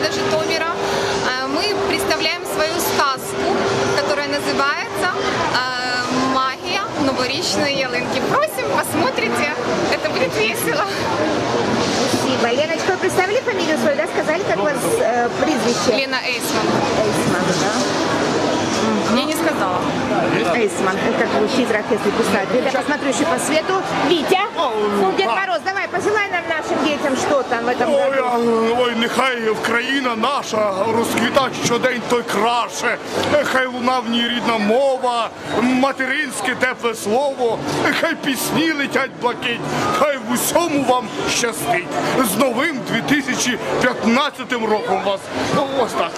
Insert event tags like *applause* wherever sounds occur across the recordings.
города Житомира. Э, Мы представляем свою сказку, которая называется э, «Магия новорічної ялинки». Просим, посмотрите, это будет весело. Спасибо. Леночка, вы представили фамилию свою, да? Сказали, как у вас э, прозвище? Лена Эйсман. Эйсман, да? Сказала. Эйсман, как звучит из если писать. Я посмотрю еще по свету. Витя, ну, Дед Мороз, давай, пожелай нам нашим детям, что там в этом Ой, году. а, ой, нехай країна наша розквіта щодень той краше. Хай луна в ній рідна мова, материнське тепле слово, хай пісні летять блакить, хай в усьому вам щастить. З новим 2015 роком вас. Ну, Ось так.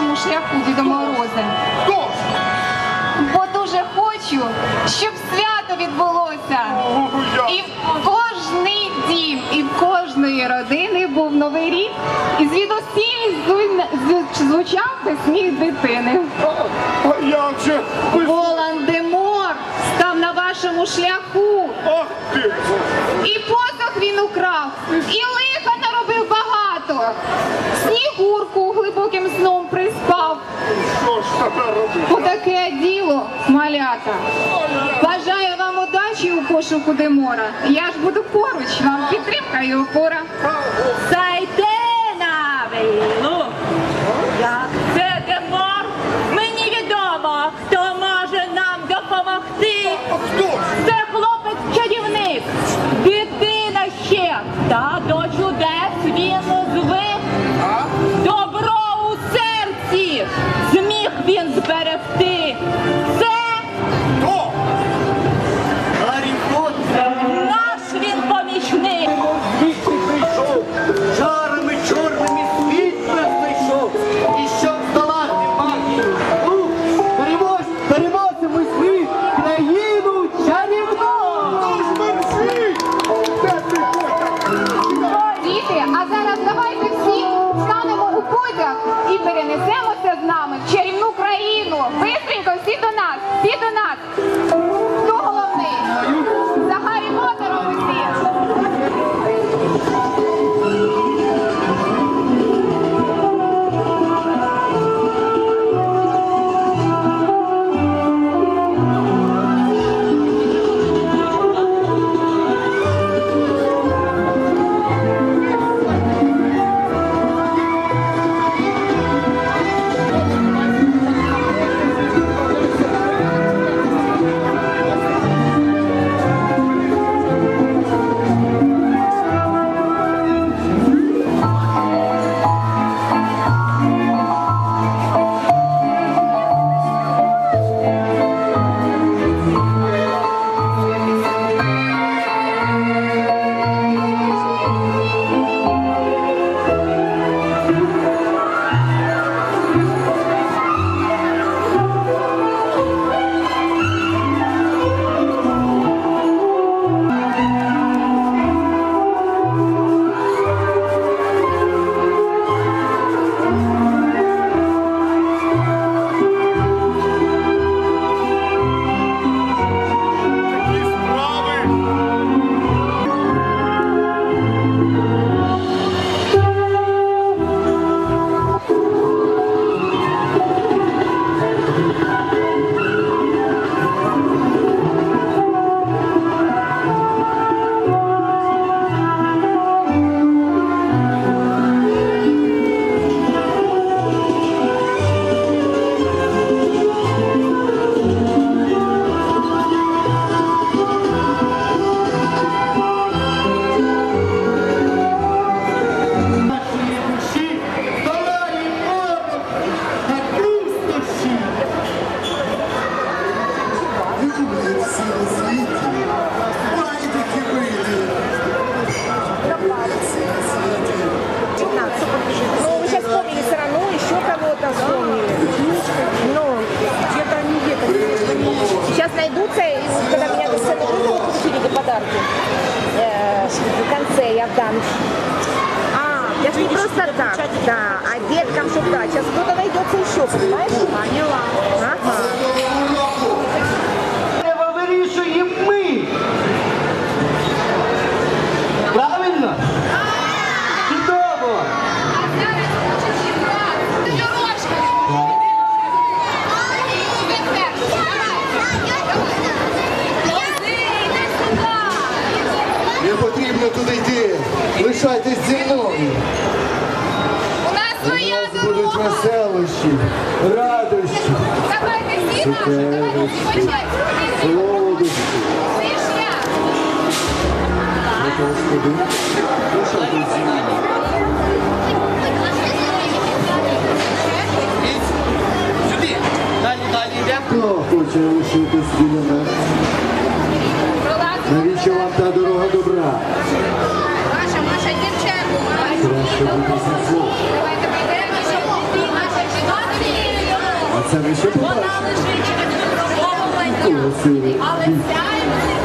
Вашому шляху Дідо Морозе. Бо дуже хочу, щоб свято відбулося. І в кожний дім, і в кожної родини був новий рік, і звідусіль звучав би сміх дитини. А як же? Ви... Волан-де-Мор став на вашому шляху, і посох він украв, і лиха наробив багато. *laughs* Отаке діло, малята. Бажаю вам удачі у пошуку Демора. Я ж буду поруч, вам підтримка і опора. concierto Сюди. Далі, далі йдемо. Хто хоче лишитись біля мене? Навіщо вам та дорога добра? Маша, Маша, дівчатку. Краще бути зі злом. Давайте прийдемо, щоб Маша, жіночі. А це ви ще побачите. Красивий. Але ця теж не допомагає.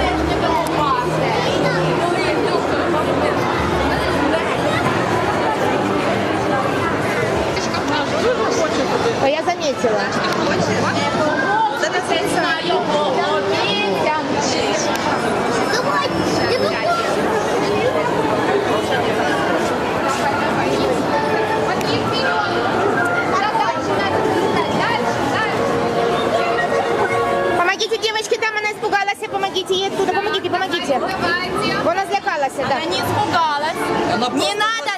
Она так. да. не испугалась. Не надо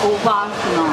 头发，是吗？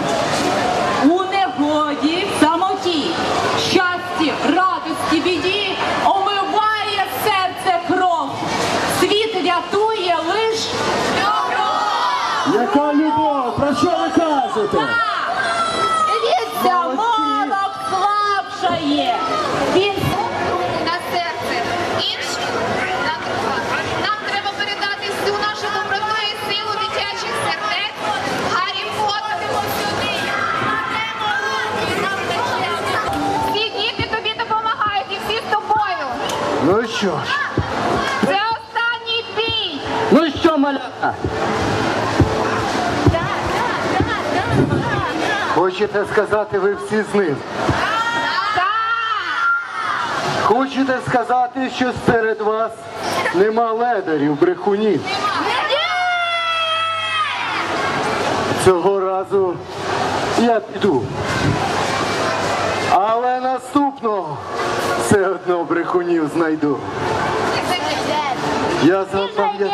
Ну що ж, Це останній бій. Ну що, малята? хочете сказати, ви всі з ним? Хочете сказати, що серед вас нема ледарів, брехунів? Цього разу я піду. Але наступного все одно брехунів знайду. Я запам'ятаю.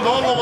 더 넣어.